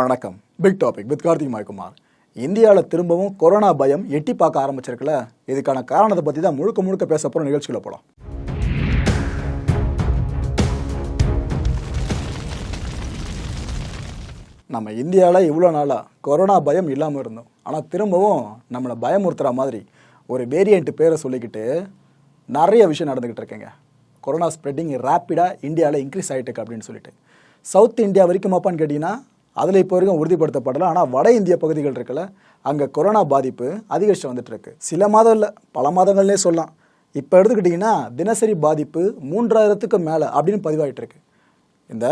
வணக்கம். Big topic with Karthik மாய்குமார் இந்தியாவில் திரும்பவும் கொரோனா பயம் எட்டி பார்க்க ஆரம்பிச்சிருக்குல்ல? இதுக்கான காரணத்தை பற்றி தான் முழுக்க முழுக்க பேச போகிற நிகழ்ச்சிகளை போகலாம் நம்ம இந்தியாவில் இவ்வளோ நாளாக கொரோனா பயம் இல்லாமல் இருந்தோம். ஆனால் திரும்பவும் நம்மளை பயமுறுத்துகிற மாதிரி ஒரு வேரியண்ட்டு பேரை சொல்லிக்கிட்டு நிறைய விஷயம் நடந்துக்கிட்டு இருக்கேங்க. கொரோனா ஸ்ப்ரெட்டிங் ரேப்பிடாக இந்தியாவில் இன்க்ரீஸ் ஆகிட்டு அப்படின்னு சொல்லிட்டு. சவுத் இந்தியா வரைக்கும் மாப்பான்னு கேட்டிங்கன்னா அதில் இப்போ வரைக்கும் உறுதிப்படுத்தப்படல. ஆனால் வட இந்திய பகுதிகள் இருக்குல்ல அங்கே கொரோனா பாதிப்பு அதிகரிச்சு வந்துட்டுருக்கு சில மாதம் இல்லை பல மாதங்கள்னே சொல்லலாம். இப்போ எடுத்துக்கிட்டிங்கன்னா தினசரி பாதிப்பு மூன்றாயிரத்துக்கு மேலே அப்படின்னு பதிவாயிட்டு இருக்கு. இந்த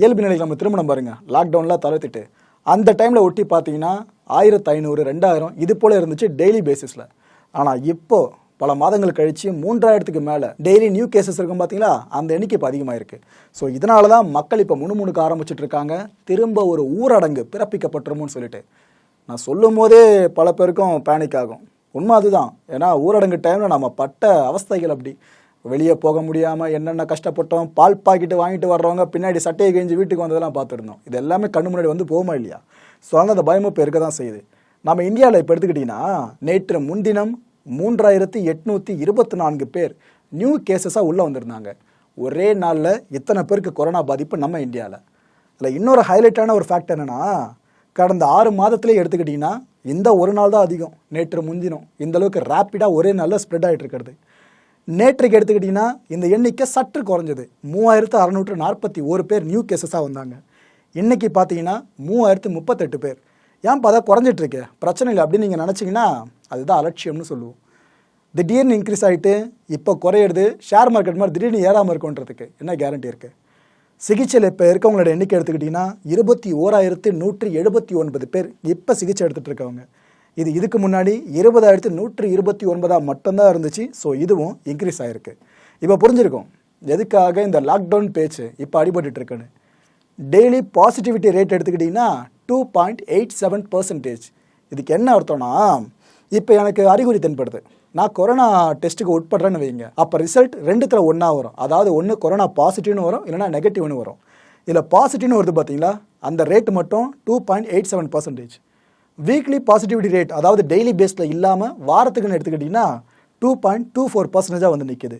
இயல்பு நிலையில் நம்ம திருமணம் பாருங்கள் லாக்டவுனில் தளர்த்திட்டு அந்த டைமில் ஒட்டி பார்த்தீங்கன்னா ஆயிரத்து ஐநூறு ரெண்டாயிரம் இது போல் இருந்துச்சு டெய்லி பேசிஸில் ஆனால் இப்போது பல மாதங்கள் கழிச்சு மூன்றாயிரத்துக்கு மேலே டெய்லி நியூ கேசஸ் இருக்கும் பார்த்தீங்களா அந்த எண்ணிக்கை இப்போ அதிகமாக இருக்குது ஸோ இதனால தான் மக்கள் இப்போ முணுமுணுக்க ஆரம்பிச்சிட்டு இருக்காங்க திரும்ப ஒரு ஊரடங்கு பிறப்பிக்கப்பட்டுருமோன்னு சொல்லிட்டு. நான் சொல்லும் போதே பல பேருக்கும் பேனிக் ஆகும். உண்மை அதுதான். ஏன்னா ஊரடங்கு டைமில் நம்ம பட்ட அவஸ்தைகள் அப்படி. வெளியே போக முடியாமல் என்னென்ன கஷ்டப்பட்டோம் பால் பாக்கெட்டு வாங்கிட்டு வர்றவங்க பின்னாடி சட்டையை கிழிஞ்சு வீட்டுக்கு வந்ததெல்லாம் பார்த்துருந்தோம். இது எல்லாமே கண்ணு முன்னாடி வந்து போகுமா இல்லையா? ஸோ அதனால் அந்த பயமும் இப்போ இருக்க தான் செய்யுது. நம்ம இந்தியாவில் இப்போ எடுத்துக்கிட்டிங்கன்னா நேற்று முன்தினம் மூன்றாயிரத்தி எட்நூற்றி இருபத்தி நான்கு பேர் நியூ கேசஸாக உள்ளே வந்திருந்தாங்க. ஒரே நாளில் இத்தனை பேருக்கு கொரோனா பாதிப்பு நம்ம இந்தியாவில் அதில் இன்னொரு ஹைலைட்டான ஒரு ஃபேக்ட் என்னென்னா கடந்த ஆறு மாதத்துலேயே எடுத்துக்கிட்டிங்கன்னா இந்த ஒரு நாள் தான் அதிகம். நேற்று முன்தினம் இந்தளவுக்கு ரேப்பிடாக ஒரே நாளில் ஸ்ப்ரெட் ஆகிட்டு இருக்கிறது. நேற்றுக்கு எடுத்துக்கிட்டிங்கன்னா இந்த எண்ணிக்கை சற்று குறைஞ்சது. மூவாயிரத்து அறநூற்று நாற்பத்தி ஒரு பேர் நியூ கேசஸாக வந்தாங்க. இன்றைக்கி பார்த்தீங்கன்னா மூவாயிரத்து முப்பத்தெட்டு பேர். ஏன் பார்த்தா குறைஞ்சிட்ருக்கு? பிரச்சனை இல்லை அப்படின்னு நீங்கள் நினச்சிங்கன்னா அதுதான் அலட்சியம்னு சொல்லுவோம். திடீர்னு இன்க்ரீஸ் ஆகிட்டு இப்போ குறையிறது ஷேர் மார்க்கெட் மாதிரி திடீர்னு ஏறாமல் இருக்குன்றதுக்கு என்ன கேரண்டி இருக்குது சிகிச்சையில் இப்போ இருக்கவங்களோட எண்ணிக்கை எடுத்துக்கிட்டிங்கன்னா இருபத்தி ஓராயிரத்து நூற்றி எழுபத்தி ஒன்பது பேர் இப்போ சிகிச்சை எடுத்துகிட்டு இருக்கவங்க. இது இதுக்கு முன்னாடி இருபதாயிரத்து நூற்றி இருபத்தி ஒன்பதாக மட்டும்தான் இருந்துச்சு. ஸோ இதுவும் இன்க்ரீஸ் ஆகிருக்கு இப்போ புரிஞ்சிருக்கும். எதுக்காக இந்த லாக்டவுன் பேச்சு இப்போ அடிபட்டுட்ருக்குன்னு டெய்லி பாசிட்டிவிட்டி ரேட் எடுத்துக்கிட்டிங்கன்னா two point eight seven percentage இதுக்கு என்ன அர்த்தம்னா இப்போ எனக்கு அறிகுறி தென்படுது. நான் கொரோனா டெஸ்ட்டுக்கு உட்படுறேன்னு வைங்க. அப்போ ரிசல்ட் ரெண்டுத்தில் ஒன்றா வரும். அதாவது ஒன்று கொரோனா பாசிட்டிவ்னு வரும் இல்லைனா நெகட்டிவ்னு வரும். இதில் பாசிட்டிவ்னு வருது பார்த்தீங்களா அந்த ரேட் மட்டும் two point eight seven percentage weekly positivity rate அதாவது டெய்லி பேஸில் இல்லாமல் வாரத்துக்குன்னு எடுத்துக்கிட்டிங்கன்னா டூ பாயிண்ட் டூ ஃபோர் பர்சன்டேஜாக வந்து நிற்கிது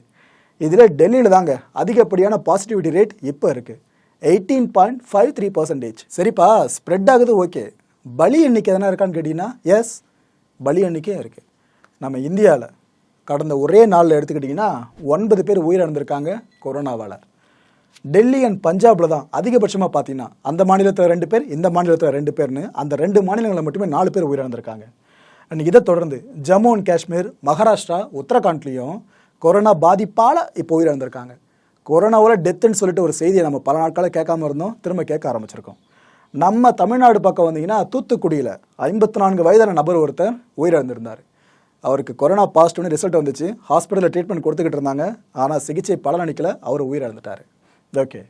இதில் டெல்லியில் தாங்க அதிகப்படியான பாசிட்டிவிட்டி ரேட் இப்போ இருக்குது eighteen point five three percentage சரிப்பா ஸ்ப்ரெட் ஆகுது ஓகே பலி எண்ணிக்கை எதனா இருக்கான்னு கேட்டிங்கன்னா எஸ் பலி எண்ணிக்கையும் இருக்குது நம்ம இந்தியாவில் கடந்த ஒரே நாளில் எடுத்துக்கிட்டிங்கன்னா ஒன்பது பேர் உயிரிழந்திருக்காங்க கொரோனாவால். டெல்லி அண்ட் பஞ்சாபில் தான் அதிகபட்சமாக பார்த்தீங்கன்னா அந்த மாநிலத்தில் ரெண்டு பேர் இந்த மாநிலத்தில் ரெண்டு பேர்னு அந்த ரெண்டு மாநிலங்களில் மட்டுமே நாலு பேர் உயிரிழந்திருக்காங்க. அண்ட் இதை தொடர்ந்து ஜம்மு அண்ட் காஷ்மீர் மகாராஷ்டிரா உத்தரகாண்ட்லேயும் கொரோனா பாதிப்பால் இப்போ உயிரிழந்திருக்காங்க. கொரோனாவில் டெத்துன்னு சொல்லிட்டு ஒரு செய்தியை நம்ம பல நாட்களாக கேட்காம இருந்தோம். திரும்ப கேட்க ஆரம்பிச்சிருக்கோம். நம்ம தமிழ்நாடு பக்கம் வந்தீங்கன்னா தூத்துக்குடியில் ஐம்பத்தி நான்கு வயதான நபர் ஒருத்தர் உயிரிழந்திருந்தார். அவருக்கு கொரோனா பாசிட்டிவ்னு ரிசல்ட் வந்துச்சு. ஹாஸ்பிட்டலில் ட்ரீட்மெண்ட் கொடுத்துக்கிட்டு இருந்தாங்க. ஆனால் சிகிச்சை பலனளிக்கல. அவர் உயிரிழந்துட்டார். ஓகே.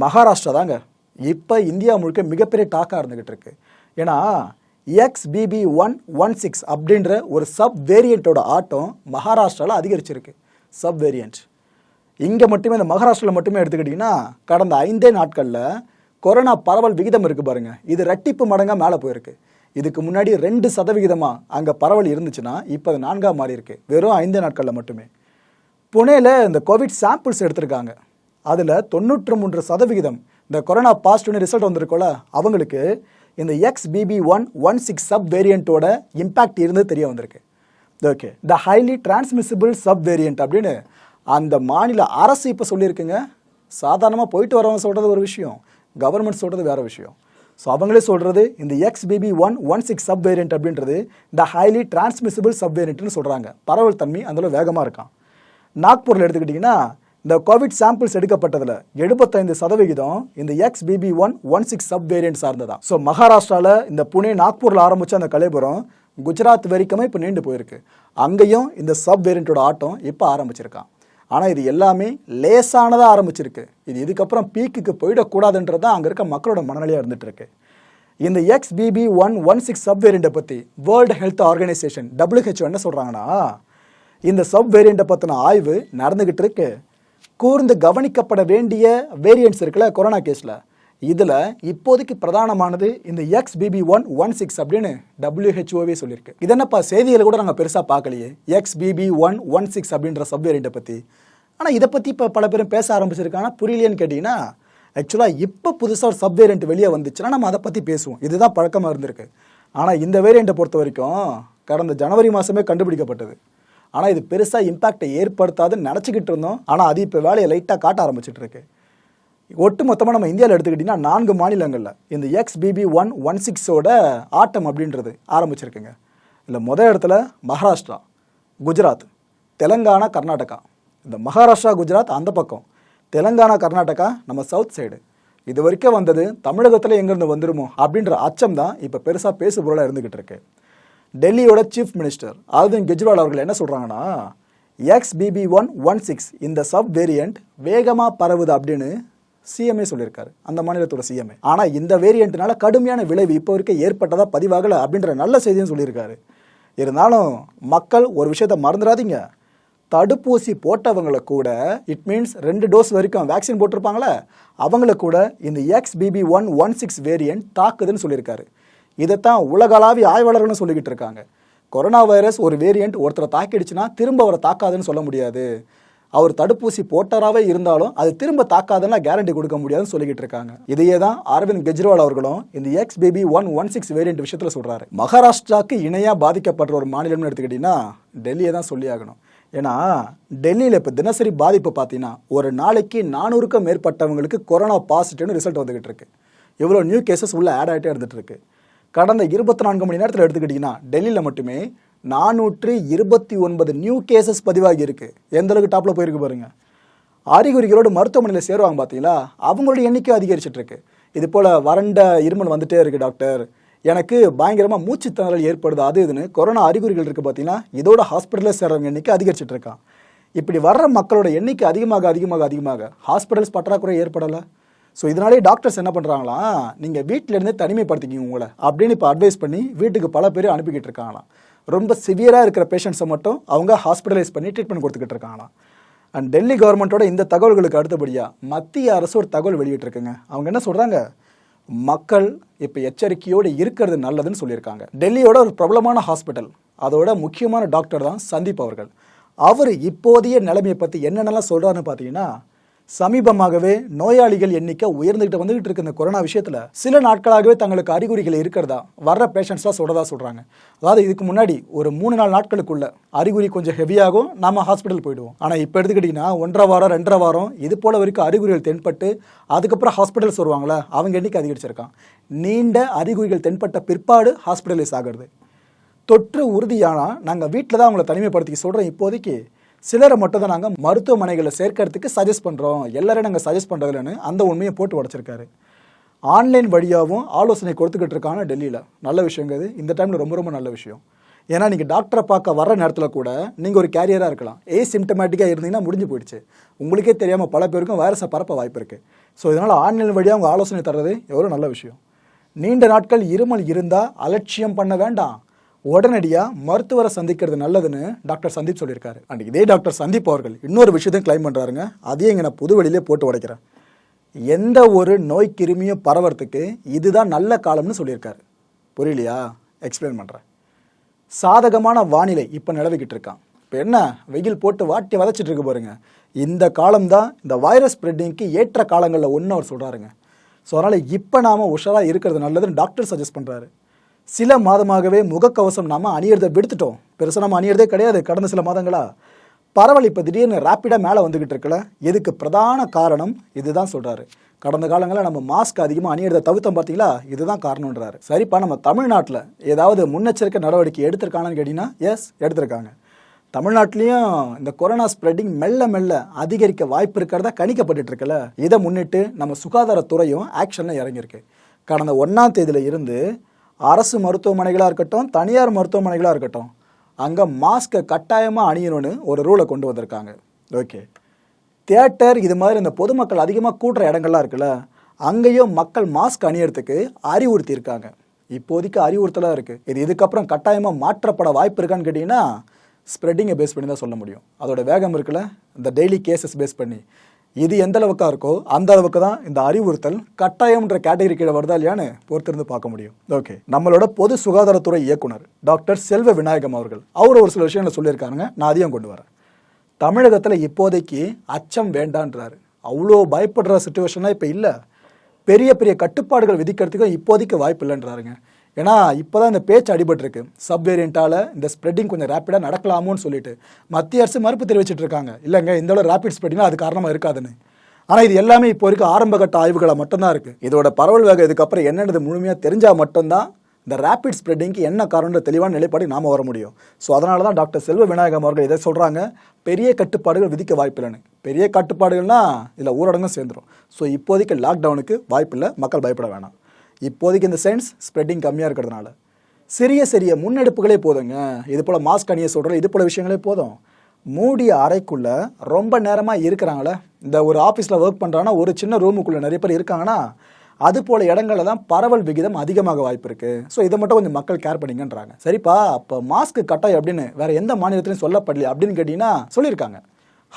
மகாராஷ்டிரா தாங்க. இப்போ இந்தியா முழுக்க மிகப்பெரிய டாக்காக இருந்துக்கிட்டு இருக்கு. ஏன்னா எக்ஸ்பிபி ஒன் ஒன் சிக்ஸ் அப்படின்ற ஒரு சப் வேரியண்ட்டோட ஆட்டம் மகாராஷ்டிராவில் அதிகரிச்சிருக்கு. சப் வேரியண்ட் இங்கே மட்டுமே இந்த மகாராஷ்டிராவில் மட்டுமே எடுத்துக்கிட்டிங்கன்னா கடந்த ஐந்தே நாட்களில் கொரோனா பரவல் விகிதம் இருக்குது பாருங்கள் இது ரெட்டிப்பு மடங்காக மேலே போயிருக்கு. இதுக்கு முன்னாடி ரெண்டு சதவிகிதமாக அங்கே பரவல் இருந்துச்சுன்னா இப்போ அது நான்காக மாறி இருக்கு. வெறும் ஐந்தே நாட்களில் மட்டுமே. புனேல இந்த கோவிட் சாம்பிள்ஸ் எடுத்திருக்காங்க. அதில் தொண்ணூற்று மூன்று சதவிகிதம் இந்த கொரோனா பாசிட்டிவ்னு ரிசல்ட் வந்திருக்கோல அவங்களுக்கு இந்த X BB one one six sub வேரியண்ட்டோட impact இருந்து தெரிய வந்திருக்கு. Okay the highly transmissible sub variant அப்படின்னு அந்த மாநில அரசு இப்போ சொல்லியிருக்குங்க. சாதாரணமாக போயிட்டு வரவங்க சொல்கிறது ஒரு விஷயம். கவர்மெண்ட் சொல்கிறது வேற விஷயம். ஸோ அவங்களே சொல்கிறது இந்த X B B one one six sub variant அப்படின்றது த ஹைலி டிரான்ஸ்மிசிபிள் சப் வேரியன்ட்னு சொல்கிறாங்க பரவல் தன்மை அந்தளவு வேகமாக இருக்கான். நாக்பூரில் எடுத்துக்கிட்டிங்கன்னா இந்த கோவிட் சாம்பிள்ஸ் எடுக்கப்பட்டதில் எழுபத்தைந்து சதவிகிதம் இந்த X BB one one six sub variant சார்ந்ததா so மகாராஷ்டிராவில் இந்த புனே நாக்பூரில் ஆரம்பித்த அந்த கலைபுரம் குஜராத் வரைக்குமே இப்போ நீண்டு போயிருக்கு. அங்கேயும் இந்த சப் வேரியண்ட்டோட ஆட்டம் இப்போ ஆரம்பிச்சிருக்கான். ஆனால் இது எல்லாமே லேசானதாக ஆரம்பிச்சிருக்கு. இது இதுக்கப்புறம் பீக்குக்கு போயிடக்கூடாதுன்றது தான் அங்கே இருக்க மக்களோட மனநிலையாக இருந்துகிட்ருக்கு இந்த X BB one one six sub வேரியண்ட்டை பற்றி வேர்ல்டு ஹெல்த் ஆர்கனைசேஷன் WHO என்ன சொல்கிறாங்கன்னா இந்த சப் வேரியண்ட்டை பற்றின ஆய்வு நடந்துக்கிட்டு இருக்கு. கூர்ந்து கவனிக்கப்பட வேண்டிய வேரியன்ட்ஸ் இருக்குல்ல கொரோனா கேஸில் இதில் இப்போதைக்கு பிரதானமானது இந்த X BB one one six அப்படின்னு டபிள்யூஹெச்ஓவே சொல்லியிருக்கு. இது என்னப்பா செய்திகளை கூட நாங்கள் பெருசாக பார்க்கலையே. X BB one one six அப்படின்ற சப்வேரியண்ட்டை பற்றி ஆனால் இதை பற்றி இப்போ பல பேரும் பேச ஆரம்பிச்சிருக்காங்க புரியலையேன்னு கேட்டிங்கன்னா ஆக்சுவலாக இப்போ புதுசாக ஒரு சப்வேரியண்ட் வெளியே வந்துச்சுன்னா நம்ம அதை பற்றி பேசுவோம். இதுதான் பழக்கமாக இருந்திருக்கு. ஆனால் இந்த வேரியண்ட்டை பொறுத்த வரைக்கும் கடந்த ஜனவரி மாதமே கண்டுபிடிக்கப்பட்டது. ஆனால் இது பெருசாக இம்பாக்டை ஏற்படுத்தாதுன்னு நினச்சிக்கிட்டு இருந்தோம். ஆனால் அது இப்போ வேலையை லைட்டாக காட்ட ஆரம்பிச்சிட்டு இருக்கு. ஒட்டு மொத்தமாக நம்ம இந்தியாவில் எடுத்துக்கிட்டிங்கன்னா நான்கு மாநிலங்களில் இந்த எக்ஸ் பிபி ஒன் ஒன் சிக்ஸோட ஆட்டம் அப்படின்றது ஆரம்பிச்சிருக்குங்க. இல்லை முதல் இடத்துல மகாராஷ்டிரா குஜராத் தெலங்கானா கர்நாடகா. இந்த மகாராஷ்டிரா குஜராத் அந்த பக்கம். தெலங்கானா கர்நாடகா நம்ம சவுத் சைடு இது வரைக்கும் வந்தது தமிழகத்தில் எங்கேருந்து வந்துருமோ அப்படின்ற அச்சம் தான் இப்போ பெருசாக பேசு பொருளாக இருந்துக்கிட்டு இருக்கு. டெல்லியோட சீஃப் மினிஸ்டர் அரவிந்த் கெஜ்ரிவால் அவர்கள் என்ன சொல்கிறாங்கன்னா X BB one one six இந்த சப் வேரியண்ட் வேகமாக பரவுது அப்படின்னு சிஎம்ஏ சொல்லியிருக்காரு. அந்த மாநிலத்தோட சிஎம்ஏ ஆனால் இந்த வேரியண்ட்னால கடுமையான விளைவு இப்போ வரைக்கும் ஏற்பட்டதாக பதிவாகலை அப்படின்ற நல்ல செய்தியும் சொல்லியிருக்காரு. இருந்தாலும் மக்கள் ஒரு விஷயத்த மறந்துடாதீங்க. தடுப்பூசி போட்டவங்களை கூட இட் மீன்ஸ் ரெண்டு டோஸ் வரைக்கும் வேக்சின் போட்டிருப்பாங்களே அவங்கள கூட இந்த X BB one one six variant தாக்குதுன்னு சொல்லியிருக்காரு. இதைத்தான் உலகளாவிய ஆய்வாளர்களும் சொல்லிக்கிட்டு இருக்காங்க. கொரோனா வைரஸ் ஒரு வேரியன்ட் ஒருத்தரை தாக்கிடுச்சுன்னா திரும்ப அவரை தாக்காதுன்னு சொல்ல முடியாது. அவர் தடுப்பூசி போட்டராகவே இருந்தாலும் அது திரும்ப தாக்காதுன்னா கேரண்டி கொடுக்க முடியாதுன்னு சொல்லிக்கிட்டு இருக்காங்க. இதையே தான் அரவிந்த் கெஜ்ரிவால் அவர்களும் இந்த X BB one one six variant விஷயத்தில் சொல்கிறாரு மகாராஷ்டிராவுக்கு இணையாக பாதிக்கப்படுற ஒரு மாநிலம்னு எடுத்துக்கிட்டிங்கன்னா டெல்லியை தான் சொல்லி ஆகணும். ஏன்னா டெல்லியில் இப்போ தினசரி பாதிப்பு பார்த்தீங்கன்னா ஒரு நாளைக்கு நானூறுக்கும் மேற்பட்டவங்களுக்கு கொரோனா பாசிட்டிவ்னு ரிசல்ட் வந்துகிட்டு இருக்கு. இவ்வளோ நியூ கேசஸ் உள்ள ஆட் ஆகிட்டே இருந்துட்டு இருக்கு. கடந்த இருபத்தி நான்கு மணி நேரத்தில் எடுத்துக்கிட்டிங்கன்னா டெல்லியில் மட்டுமே நானூற்று இருபத்தி ஒன்பது நியூ கேசஸ் பதிவாகி இருக்கு எந்த அளவுக்கு டாப்பில் போயிருக்கு பாருங்க. அறிகுறிகளோடு மருத்துவமனையில் சேருவாங்க பார்த்தீங்களா அவங்களோட எண்ணிக்கை அதிகரிச்சுட்டு இருக்கு இது போல் வறண்ட இருமல் வந்துட்டே இருக்கு டாக்டர் எனக்கு பயங்கரமாக மூச்சு திணறல் ஏற்படுது அது இதுன்னு கொரோனா அறிகுறிகள் இருக்கு பார்த்தீங்கன்னா இதோட ஹாஸ்பிட்டலில் சேர்றவங்க எண்ணிக்கை அதிகரிச்சிட்டு இருக்கான் இப்படி வர்ற மக்களோட எண்ணிக்கை அதிகமாக அதிகமாக அதிகமாக ஹாஸ்பிட்டல்ஸ் பற்றாக்குறை ஏற்படலை. ஸோ இதனாலே டாக்டர்ஸ் என்ன பண்ணுறாங்களாம் நீங்கள் வீட்டிலேருந்தே தனிமைப்படுத்திக்கிங்க உங்களை அப்படின்னு இப்போ அட்வைஸ் பண்ணி வீட்டுக்கு பல பேர் அனுப்பிக்கிட்டு இருக்காங்களாம் ரொம்ப சிவியராக இருக்கிற பேஷண்ட்ஸை மட்டும் அவங்க ஹாஸ்பிட்டலைஸ் பண்ணி ட்ரீட்மெண்ட் கொடுத்துக்கிட்டு இருக்காங்களாம். அண்ட் டெல்லி கவர்மெண்ட்டோட இந்த தகவல்களுக்கு அடுத்தபடியாக மத்திய அரசு ஒரு தகவல் வெளியிட்டிருக்குங்க. அவங்க என்ன சொல்கிறாங்க மக்கள் இப்போ எச்சரிக்கையோடு இருக்கிறது நல்லதுன்னு சொல்லியிருக்காங்க. டெல்லியோட ஒரு பிரபலமான ஹாஸ்பிட்டல் அதோட முக்கியமான டாக்டர் தான் சந்தீப் அவர்கள். அவர் இப்போதைய நிலைமையை பற்றி என்னென்னலாம் சொல்கிறாருன்னு பார்த்தீங்கன்னா சமீபமாகவே நோயாளிகள் எண்ணிக்கை உயர்ந்துகிட்டு வந்துகிட்டு இருக்கு இந்த கொரோனா விஷயத்தில். சில நாட்களாகவே தங்களுக்கு அறிகுறிகள் இருக்கிறதா? வர்ற பேஷண்ட்ஸாக சொல்கிறதா சொல்கிறாங்க அதாவது இதுக்கு முன்னாடி ஒரு மூணு நாலு நாட்களுக்குள்ள அறிகுறி கொஞ்சம் ஹெவியாகும் நாம் ஹாஸ்பிட்டல் போயிடுவோம். ஆனால் இப்போ எடுத்துக்கிட்டீங்கன்னா ஒன்றரை வாரம் ரெண்டரை வாரம் இது போல வரைக்கும் அறிகுறிகள் தென்பட்டு அதுக்கப்புறம் ஹாஸ்பிட்டல்ஸ் வருவாங்களே? அவங்க எண்ணிக்கை அதிகரிச்சிருக்கான். நீண்ட அறிகுறிகள் தென்பட்ட பிற்பாடு ஹாஸ்பிட்டலைஸ் ஆகிறது. தொற்று உறுதியானால் நாங்கள் வீட்டில் தான் அவங்கள தனிமைப்படுத்தி சொல்கிறோம் இப்போதைக்கு. சிலரை மட்டும் தான் நாங்கள் மருத்துவமனைகளில் சேர்க்கறதுக்கு சஜஸ்ட் பண்ணுறோம் எல்லாரையும் நாங்கள் சஜஸ்ட் பண்ணுறதுலன்னு அந்த உண்மையை போட்டு உடச்சிருக்காரு. ஆன்லைன் வழியாகவும் ஆலோசனை கொடுத்துக்கிட்டு இருக்காங்க டெல்லியில். நல்ல விஷயங்கிறது இந்த டைமில் ரொம்ப ரொம்ப நல்ல விஷயம். ஏன்னா நீங்கள் டாக்டரை பார்க்க வர நேரத்தில் கூட நீங்கள் ஒரு கேரியராக இருக்கலாம். ஏ சிம்டமேட்டிக்காக இருந்தீங்கன்னா முடிஞ்சு போயிடுச்சு. உங்களுக்கே தெரியாமல் பல பேருக்கும் வைரஸை பரப்ப வாய்ப்பு இருக்குது ஸோ இதனால் ஆன்லைன் வழியாக அவங்க ஆலோசனை தர்றது எவ்வளோ நல்ல விஷயம். நீண்ட நாட்கள் இருமல் இருந்தால் அலட்சியம் பண்ண வேண்டாம். உடனடியாக மருத்துவரை சந்திக்கிறது நல்லதுன்னு டாக்டர் சந்தீப் சொல்லியிருக்காரு. அண்ட் இதே டாக்டர் சந்தீப் அவர்கள் இன்னொரு விஷயத்தையும் கிளைம் பண்ணுறாருங்க அதையும் இங்கே நான் புது வழியிலே போட்டு உடைக்கிறேன். எந்த ஒரு நோய் கிருமியும் பரவறதுக்கு இதுதான் நல்ல காலம்னு சொல்லியிருக்காரு. புரியலையா? எக்ஸ்பிளைன் பண்ணுறேன் சாதகமான வானிலை இப்போ நிலவிக்கிட்டு இருக்கான். இப்போ என்ன? வெயில் போட்டு வாட்டி வதச்சிட்டு இருக்கு பாருங்க. இந்த காலம்தான் இந்த வைரஸ் ஸ்ப்ரெட்டிங்க்கு ஏற்ற காலங்களில் ஒன்று அவர் சொல்கிறாருங்க ஸோ அதனால் இப்போ நாம் உஷாராக இருக்கிறது நல்லதுன்னு டாக்டர் சஜஸ்ட் பண்ணுறாரு சில மாதமாகவே முகக்கவசம் நாம் அணியறதை விடுத்துட்டோம். பெருசாக நம்ம அணியறதே கிடையாது. கடந்த சில மாதங்களாக பரவல் இப்போ திடீர்னு ரேப்பிடாக மேலே வந்துக்கிட்டு இருக்கல இதுக்கு பிரதான காரணம் இதுதான் சொல்கிறாரு கடந்த காலங்களில் நம்ம மாஸ்க் அதிகமாக அணியறதை தவிர்த்தோம் பார்த்தீங்களா? இதுதான் காரணம்ன்றாரு. சரிப்பா நம்ம தமிழ்நாட்டில் ஏதாவது முன்னெச்சரிக்கை நடவடிக்கை எடுத்திருக்காங்கன்னு கேட்டிங்கன்னா எஸ் எடுத்திருக்காங்க. தமிழ்நாட்டிலையும் இந்த கொரோனா ஸ்ப்ரெட்டிங் மெல்ல மெல்ல அதிகரிக்க வாய்ப்பு இருக்கிறதா கணிக்கப்பட்டு இருக்குல்ல. இதை முன்னிட்டு நம்ம சுகாதாரத்துறையும் ஆக்ஷனில் இறங்கியிருக்கு. கடந்த ஒன்றாம் தேதியில் இருந்து அரசு மருத்துவமனைகளாக இருக்கட்டும் தனியார் மருத்துவமனைகளாக இருக்கட்டும் அங்கே மாஸ்க்கை கட்டாயமாக அணியணும்னு ஒரு ரூலை கொண்டு வந்திருக்காங்க. ஓகே தியேட்டர் இது மாதிரி இந்த பொதுமக்கள் அதிகமாக கூட்டுற இடங்கள்லாம் இருக்குல்ல அங்கேயும் மக்கள் மாஸ்க் அணியறதுக்கு அறிவுறுத்தி இருக்காங்க இப்போதைக்கு அறிவுறுத்தலாக இருக்குது இது இதுக்கப்புறம் கட்டாயமாக மாற்றப்பட வாய்ப்பு இருக்கான்னு கேட்டிங்கன்னா ஸ்ப்ரெட்டிங்கை பேஸ் பண்ணி தான் சொல்ல முடியும். அதோட வேகம் இருக்குல்ல இந்த டெய்லி கேசஸ் பேஸ் பண்ணி. இது எந்த அளவுக்கா இருக்கோ அந்த அளவுக்கு தான் இந்த அறிவுறுத்தல் கட்டாயம்ன்ற கேட்டகரி கீழே வருதா இல்லையான்னு பொறுத்திருந்து பார்க்க முடியும். ஓகே நம்மளோட பொது சுகாதாரத்துறை இயக்குனர் டாக்டர் செல்வ விநாயகம் அவர்கள். அவர் ஒரு சில விஷயங்களை சொல்லியிருக்காருங்க. நான் அதையும் கொண்டு வரேன். தமிழகத்தில் இப்போதைக்கு அச்சம் வேண்டான்றாரு. அவ்வளோ பயப்படுற சுச்சுவேஷன்லாம் இப்போ இல்லை. பெரிய பெரிய கட்டுப்பாடுகள் விதிக்கிறதுக்கும் இப்போதைக்கு வாய்ப்பு இல்லைன்றாருங்க. ஏன்னா இப்போ தான் இந்த பேச்சு அடிபட்டிருக்கு. சப் வேரியண்ட்டால் இந்த ஸ்ப்ரெட்டிங் கொஞ்சம் ரேப்பிடாக நடக்கலாமோன்னு சொல்லிட்டு. மத்திய அரசு மறுப்பு தெரிவிச்சிட்டு இருக்காங்க. இல்லைங்க இந்த அளவு ரேப்பிட் ஸ்ப்ரெட்டிங்னா அது காரணமாக இருக்காதுன்னு. ஆனால் இது எல்லாமே இப்போ வரைக்கும் ஆரம்பகட்ட ஆய்வுகளாக மட்டும்தான் இருக்குது இதோட பரவல் வேகம் இதுக்கப்புறம் என்னென்னது முழுமையாக தெரிஞ்சால் மட்டும்தான் இந்த ரேப்பிட் ஸ்ப்ரெட்டிங்க்கு என்ன காரணம்ன்ற தெளிவான நிலைப்பாடு நாம வர முடியும். ஸோ அதனால தான் டாக்டர் செல்வ விநாயகம் அவர்கள் இதை சொல்கிறாங்க பெரிய கட்டுப்பாடுகள் விதிக்க வாய்ப்பில்லைன்னு பெரிய கட்டுப்பாடுகள்னால் இதில் ஊரடங்கும் சேர்ந்துடும் ஸோ இப்போதைக்கு லாக்டவுனுக்கு வாய்ப்பில்லை மக்கள் பயப்பட வேணாம். இப்போதைக்கு இந்த சென்ஸ் ஸ்ப்ரெட்டிங் கம்மியாக இருக்கிறதுனால. சிறிய சிறிய முன்னெடுப்புகளே போதுங்க. இது போல் மாஸ்க் அணிய சொல்கிற இது போல விஷயங்களே போதும். மூடிய அறைக்குள்ள ரொம்ப நேரமாக இருக்கிறாங்களே. இந்த ஒரு ஆஃபீஸில் ஒர்க் பண்ணுறாங்கன்னா ஒரு சின்ன ரூமுக்குள்ளே நிறைய பேர் இருக்காங்கன்னா அது போல் இடங்களில் தான் பரவல் விகிதம் அதிகமாக வாய்ப்பு இருக்குது ஸோ இதை மட்டும் கொஞ்சம் மக்கள் கேர் பண்ணிங்கன்றாங்க. சரிப்பா அப்போ மாஸ்க் கட்டாயம் அப்படின்னு வேறு எந்த மாநிலத்திலையும் சொல்லப்படலையே அப்படின்னு கேட்டிங்கன்னா சொல்லியிருக்காங்க.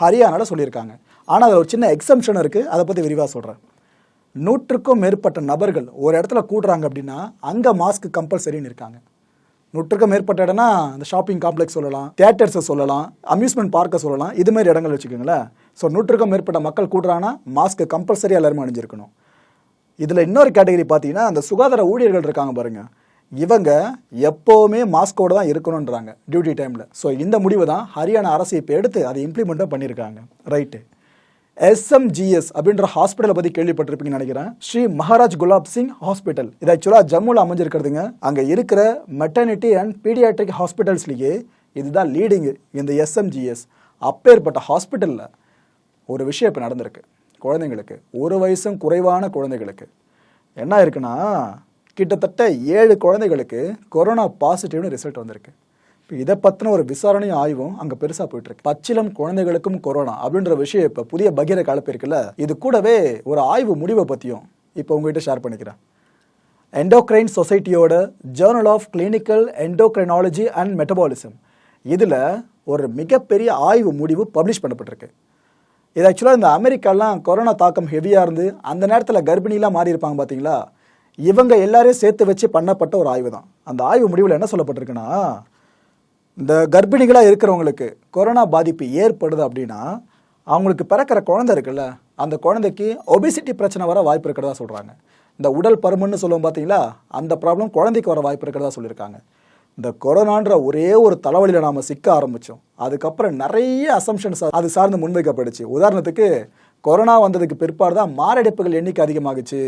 ஹரியானாவில் சொல்லியிருக்காங்க. ஆனால் அதில் ஒரு சின்ன எக்ஸம்ஷன் இருக்குது அதை பற்றி விரிவாக சொல்கிறேன் நூற்றுக்கும் மேற்பட்ட நபர்கள் ஒரு இடத்துல கூடுறாங்க அப்படின்னா அங்கே மாஸ்க் கம்பல்சரின்னு இருக்காங்க. நூற்றுக்கும் மேற்பட்ட இடம்னா அந்த ஷாப்பிங் காம்ப்ளெக்ஸ் சொல்லலாம் தியேட்டர்ஸை சொல்லலாம் அம்யூஸ்மெண்ட் பார்க்கை சொல்லலாம் இது மாதிரி இடங்கள் வச்சுக்கோங்களேன். ஸோ நூற்றுக்கும் மேற்பட்ட மக்கள் கூடுறாங்கன்னா மாஸ்க் கம்பல்சரி எல்லாருமே அணிஞ்சிருக்கணும். இதில் இன்னொரு கேட்டகரி பார்த்தீங்கன்னா அந்த சுகாதார ஊழியர்கள் இருக்காங்க பாருங்கள் இவங்க எப்போவுமே மாஸ்கோடு தான் இருக்கணுன்றாங்க டியூட்டி டைமில் ஸோ இந்த முடிவு தான் ஹரியானா அரசு இப்போ எடுத்து அதை இம்ப்ளிமெண்ட்டும் பண்ணியிருக்காங்க. ரைட்டு எஸ்எம்ஜிஎஸ் அப்படின்ற ஹாஸ்பிட்டலை பற்றி கேள்விப்பட்டிருப்பீங்கன்னு நினைக்கிறேன். ஸ்ரீ மகாராஜ் குலாப் சிங் ஹாஸ்பிட்டல் இது ஆக்சுவலாக ஜம்முல அமைஞ்சிருக்கிறதுங்க. அங்கே இருக்கிற மெட்டர்னிட்டி அண்ட் பீடியாட்ரிக் ஹாஸ்பிட்டல்ஸ்லேயே இதுதான் லீடிங்கு இந்த எஸ்எம்ஜிஎஸ் அப்பேற்பட்ட ஹாஸ்பிட்டலில் ஒரு விஷயம் இப்போ நடந்திருக்கு. குழந்தைங்களுக்கு ஒரு வயசும் குறைவான குழந்தைகளுக்கு. என்ன இருக்குன்னா கிட்டத்தட்ட ஏழு குழந்தைகளுக்கு கொரோனா பாசிட்டிவ்னு ரிசல்ட் வந்திருக்கு. இப்போ இதை பற்றின ஒரு விசாரணையும் ஆய்வும் அங்கே பெருசாக போயிட்டு இருக்கு பச்சிலம் குழந்தைகளுக்கும் கொரோனா அப்படின்ற விஷயம் இப்போ புதிய பகீர கலப்பு இருக்குல்ல இது கூடவே ஒரு ஆய்வு முடிவை பற்றியும் இப்போ உங்ககிட்ட ஷேர் பண்ணிக்கிறேன். Endocrine சொசைட்டியோட journal of clinical endocrinology and metabolism இதில் ஒரு மிகப்பெரிய ஆய்வு முடிவு பப்ளிஷ் பண்ணப்பட்டிருக்கு. இது ஆக்சுவலாக இந்த அமெரிக்காலாம் கொரோனா தாக்கம் ஹெவியாக இருந்து அந்த நேரத்தில் கர்ப்பிணிலாம் மாறி இருப்பாங்க பார்த்தீங்களா இவங்க எல்லாரையும் சேர்த்து வச்சு பண்ணப்பட்ட ஒரு ஆய்வு தான் அந்த ஆய்வு முடிவில் என்ன சொல்லப்பட்டிருக்குன்னா இந்த கர்ப்பிணிகளாக இருக்கிறவங்களுக்கு கொரோனா பாதிப்பு ஏற்படுது அப்படின்னா அவங்களுக்கு பிறக்கிற குழந்தை இருக்குல்ல அந்த குழந்தைக்கு ஒபிசிட்டி பிரச்சனை வர வாய்ப்பு இருக்கிறதா சொல்கிறாங்க இந்த உடல் பருமன்னு சொல்லுவோம் பார்த்தீங்களா அந்த ப்ராப்ளம் குழந்தைக்கு வர வாய்ப்பு இருக்கிறதா சொல்லியிருக்காங்க. இந்த கொரோனான்ற ஒரே ஒரு தலைவலியில் நாம் சிக்க ஆரம்பித்தோம் அதுக்கப்புறம் நிறைய அசம்ஷன்ஸ் அது சார்ந்து முன்வைக்கப்படுச்சு உதாரணத்துக்கு கொரோனா வந்ததுக்கு பிற்பாடு தான் மாரடைப்புகள் எண்ணிக்கை அதிகமாகுச்சு.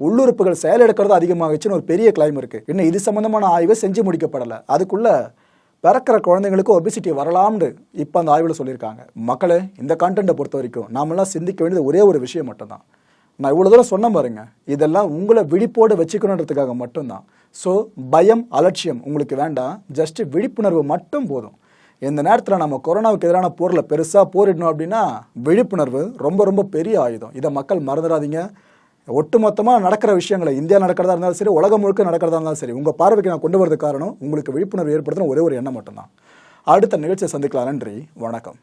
உள்ளுறுப்புகள் செயலெடுக்கிறது அதிகமாகுச்சுன்னு ஒரு பெரிய கிளைம் இருக்குது இன்னும் இது சம்மந்தமான ஆய்வு செஞ்சு முடிக்கப்படலை. அதுக்குள்ளே பிறக்கிற குழந்தைங்களுக்கு ஒபிசிட்டி வரலாம்னு இப்போ அந்த ஆய்வில் சொல்லியிருக்காங்க. மக்களே இந்த கான்டென்ட்டை பொறுத்த வரைக்கும் நாமெல்லாம் சிந்திக்க வேண்டியது ஒரே ஒரு விஷயம் மட்டும்தான். நான் இவ்வளோ தூரம் சொன்ன பாருங்க இதெல்லாம் உங்களை விழிப்போடு வச்சுக்கணுன்றதுக்காக மட்டும்தான். ஸோ பயம் அலட்சியம் உங்களுக்கு வேண்டாம். ஜஸ்ட் விழிப்புணர்வு மட்டும் போதும். இந்த நேரத்தில் நம்ம கொரோனாவுக்கு எதிரான போரில் பெருசாக போரிடணும் அப்படின்னா விழிப்புணர்வு ரொம்ப ரொம்ப பெரிய ஆயுதம். இதை மக்கள் மறந்துடாதீங்க. ஒட்டுமொத்தமாக நடக்கிற விஷயங்களை இந்தியா நடக்கிறதா இருந்தாலும் சரி உலகம் முழுக்க நடக்கிறதா இருந்தாலும் சரி உங்கள் பார்வைக்கு நான் கொண்டு வரது காரணம் உங்களுக்கு விழிப்புணர்வு ஏற்படுத்தின ஒரே ஒரு எண்ணம் மட்டும்தான். அடுத்த நிகழ்ச்சியை சந்திக்கலாம். நன்றி. வணக்கம்.